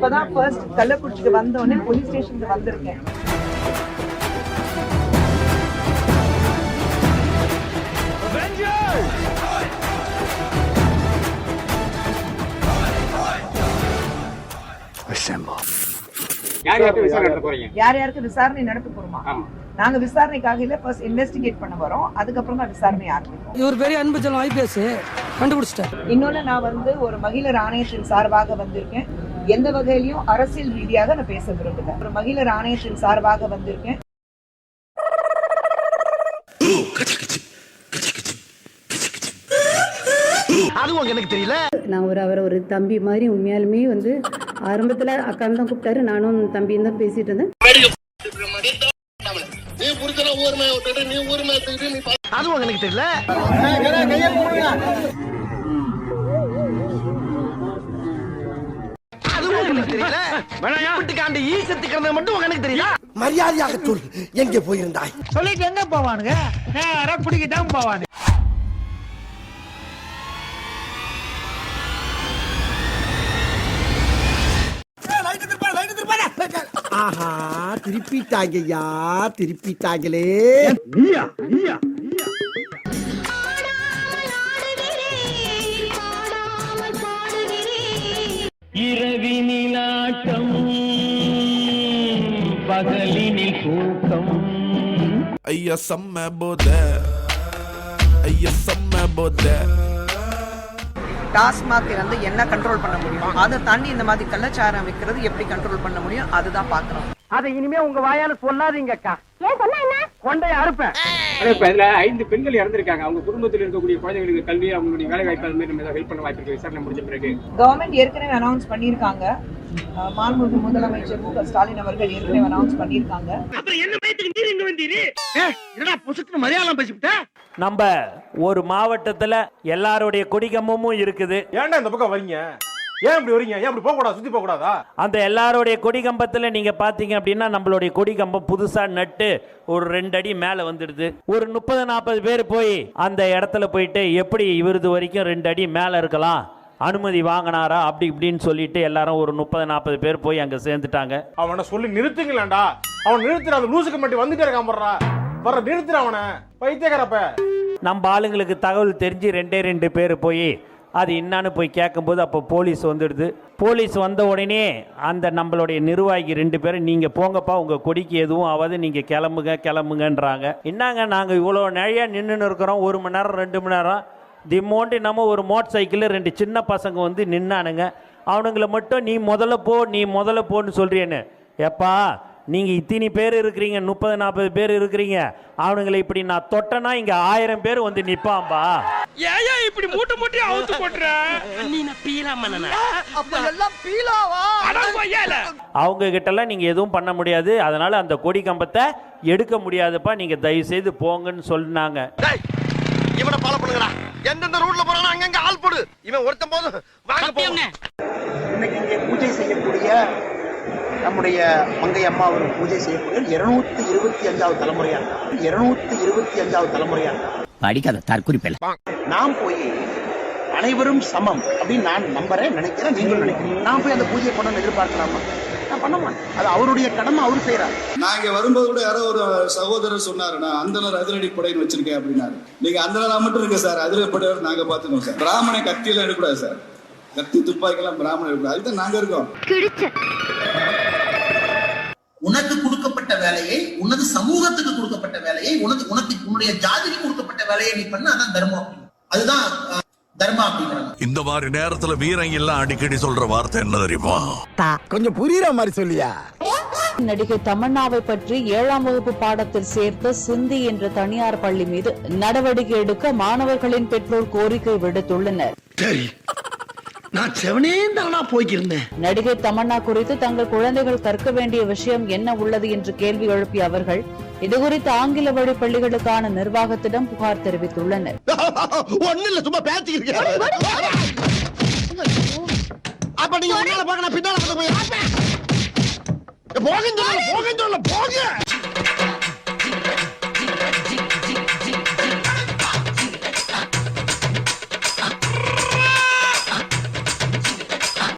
இப்பதான் ஃபர்ஸ்ட் கள்ளக்குறிச்சிக்கு வந்தோடனே போலீஸ் ஸ்டேஷனுக்கு வந்திருக்கேன். யார் யாருக்கு விசாரணை நடத்த போறீங்க? யார் யாருக்கு விசாரணை நடத்த போறோமா? ஆமா. நாங்க விசாரணைக்காக இல்ல ஃபர்ஸ்ட் இன்வெஸ்டிகேட் பண்ண வரோம் அதுக்கப்புறம் தான் விசாரணை ஆரம்பிக்கும் இவர் பெரிய அன்பு செல்லம் ஐபிஎஸ் கண்டுபிடிச்சிட்டார். இன்னொன்னு நான் வந்து ஒரு மகிழர் ஆணையத்தின் சார்பாக வந்திருக்கேன். எந்த வகையிலையும் அரசியல் ரீதியாக நான் பேச விரும்பல. ஒரு மகிழர் ஆணையத்தின் சார்பாக வந்திருக்கேன். அதுவும் எனக்கு தெரியல. நான் ஒரு அவரை ஒரு தம்பி மாதிரி உண்மையாலுமே வந்து ஆரம்பத்தில் அக்கான்னு தான் கூப்பிட்டாரு. நானும் தம்பியும் தான் பேசிட்டு இருந்தேன். அதுவும் எனக்கு தெரியல. தெரியல வீட்டுக்காண்டி ஈ செத்து கிடந்தது மட்டும் எனக்கு தெரியல மரியாதையாக சொல் எங்கே போயிருந்தாய்? சொல்லிட்டு எங்க போவானுங்க? நேரா பிடிக்கிட்டான் போவானு. ஆஹா திருப்பிட்டாங்கய்யா திருப்பிட்டாங்களே. இரவினிலாட்டம் பகலினில் தூக்கம் ஐயா செம்ம போத. ஐயா செம்ம போத. டாஸ்மாக் வந்து என்ன கண்ட்ரோல் பண்ண முடியும்? அதை தாண்டி இந்த மாதிரி கள்ளச்சாரம் விற்கிறது எப்படி கண்ட்ரோல் பண்ண முடியும்? அதுதான் பார்க்கணும். அதை இனிமே உங்க வாயால சொல்லாதீங்க அக்கா கொண்டைய அறுப்பேன் அதே இப்ப இதுல ஐந்து பெண்கள் இறந்திருக்காங்க. அவங்க குடும்பத்தில் இருக்கக்கூடிய குழந்தைகளுக்கு கல்வி அவங்களுடைய வேலை வாய்ப்பு அது மாதிரி நம்ம ஏதாவது ஹெல்ப் பண்ண வாய்ப்பு இருக்கு. விசாரணை முடிஞ்ச பிறகு. கவர்மெண்ட் ஏற்கனவே அனௌன்ஸ் பண்ணியிருக்காங்க. மாண்புமிகு முதலமைச்சர் மு க ஸ்டாலின் அவர்கள் ஏற்கனவே அனௌன்ஸ் பண்ணியிருக்காங்க. அப்புறம் என்ன பயத்துக்கு நீர் இங்க வந்தீரு? என்னடா பொசுக்கு மலையாளம் பேசிவிட்ட நம்ம ஒரு மாவட்டத்துல எல்லாருடைய கொடிகம்பமும் இருக்குது. ஏன்டா இந்த பக்கம் வரீங்க? ஏன் இப்படி வரீங்க? ஏன் இப்படி போக கூடாது சுத்தி போக கூடாதா அந்த எல்லாருடைய கொடிகம்பத்துல நீங்க பாத்தீங்க அப்படின்னா நம்மளுடைய கொடிகம்பம் புதுசா நட்டு ஒரு ரெண்டு அடி மேல வந்துடுது. ஒரு முப்பது நாற்பது பேர் போய் அந்த இடத்துல போயிட்டு எப்படி இவரது வரைக்கும் ரெண்டு அடி மேல இருக்கலாம்? அனுமதி வாங்கினாரா? அப்படி இப்படின்னு சொல்லிட்டு எல்லாரும் ஒரு முப்பது நாற்பது பேர் போய் அங்க சேர்ந்துட்டாங்க. அவனை சொல்லி நிறுத்துங்களேன்டா. அவன் நிறுத்துற அந்த லூசுக்கு மட்டும் வந்துட்டே இருக்கான் போடுறா. வர நிறுத்துற அவனை. பைத்தியக்காரப்ப. நம்ம ஆளுங்களுக்கு தகவல் தெரிஞ்சு ரெண்டே ரெண்டு பேர் போய் அது என்னான்னு போய் கேட்கும்போது அப்போ போலீஸ் வந்துடுது. போலீஸ் வந்த உடனே அந்த நம்மளுடைய நிர்வாகி ரெண்டு பேரும் நீங்கள் போங்கப்பா உங்கள் கொடிக்கு எதுவும் ஆகாது நீங்கள் கிளம்புங்க கிளம்புங்கன்றாங்க. என்னங்க நாங்கள் இவ்வளோ நிறையா நின்றுன்னு இருக்கிறோம் ஒரு மணி நேரம் ரெண்டு மணி நேரம்? திம்மோண்டு நம்ம ஒரு மோட்டர் சைக்கிளில் ரெண்டு சின்ன பசங்க வந்து நின்னானுங்க. அவனுங்களை மட்டும் நீ முதல்ல போ நீ முதல்ல போன்னு சொல்கிறேன்னு எப்பா நீங்கள் இத்தனை பேர் இருக்கிறீங்க முப்பது நாற்பது பேர் இருக்கிறீங்க. அவனுங்களை இப்படி நான் தொட்டனா இங்கே ஆயிரம் பேர் வந்து நிற்பான்பா ஏயா இப்படி மூட்டை மூட்டை அவுத்து போட்டுற? நீ நான் பீலா மன்னனா? அப்ப எல்லாம் பீலாவா? அவங்க கிட்டலாம் நீங்கள் எதுவும் பண்ண முடியாது. அதனால் அந்த கொடி கம்பத்தை எடுக்க முடியாதுப்பா. நீங்கள் தயவு செய்து போங்கன்னு சொன்னாங்க. இவனை ஃபாலோ பண்ணுங்கடா. எந்தெந்த ரூட்ல போறானோ அங்கங்க ஆள் போடு. இவன் ஒருத்தன் போதும் வாங்க போங்க இன்னைக்கு இங்கே பூஜை செய்யக்கூடிய நம்முடைய மங்கை அம்மா அவர்கள் பூஜை செய்யக்கூடிய இருநூத்தி இருபத்தி அஞ்சாவது தலைமுறையா இருநூத்தி இருபத்தி அஞ்சாவது தலைமுறையா படிக்காத தற்குறிப்பில் நாம் போய் அனைவரும் சமம் அப்படின்னு நான் நம்புறேன் நினைக்கிறேன் நீங்களும் நினைக்கிறேன் நான் போய் அந்த பூஜையை பண்ணணும்னு எதிர்பார்க்கலாமா? நான் பண்ண மாட்டேன். அது அவருடைய கடமை அவர் செய்யறாரு நான் இங்க வரும்போது கூட யாரோ ஒரு சகோதரர் சொன்னாரு நான் அந்தனர் அதிரடி படைன்னு வச்சிருக்கேன் அப்படின்னாரு. நீங்க அந்தனரா மட்டும் இருக்க சார் அதிரடி படையோட நாங்க பாத்துக்கோம் சார். பிராமண கத்தியெல்லாம் எடுக்கூடாது சார். கத்தி துப்பாக்கிலாம் பிராமணன் எடுக்கூடாது அதுதான் நாங்க இருக்கோம். உனக்கு கொடுக்கப்பட்ட வேலையை உனது சமூகத்துக்கு கொடுக்கப்பட்ட வேலையை உனது உனக்கு உன்னுடைய ஜாதிக்கு கொடுக்கப்பட்ட வேலையை நீ பண்ண அதான் தர்மம் அதுதான் அஹ், தர்மா அப்படிங்கிறாங்க இந்த மாதிரி நேரத்துல வீரங்க எல்லாம் அடிக்கடி சொல்ற வார்த்தை என்ன தெரியுமா? கொஞ்சம் புரியுற மாதிரி சொல்லியா? நடிகை தமன்னாவை பற்றி ஏழாம் வகுப்பு பாடத்தில் சேர்த்த சிந்தி என்ற தனியார் பள்ளி மீது நடவடிக்கை எடுக்க மாணவர்களின் பெற்றோர் கோரிக்கை விடுத்துள்ளனர். நான் செவனே தானா போய்க்கிருந்தேன். நடிகை தமன்னா குறித்து தங்கள் குழந்தைகள் கற்க வேண்டிய விஷயம் என்ன உள்ளது என்று கேள்வி எழுப்பிய அவர்கள் இதுகுறித்து ஆங்கில வழி பள்ளிகளுக்கான நிர்வாகத்திடம் புகார் தெரிவித்துள்ளனர். ஒண்ணு இல்ல சும்மா அப்ப நீங்க பின்னால போக.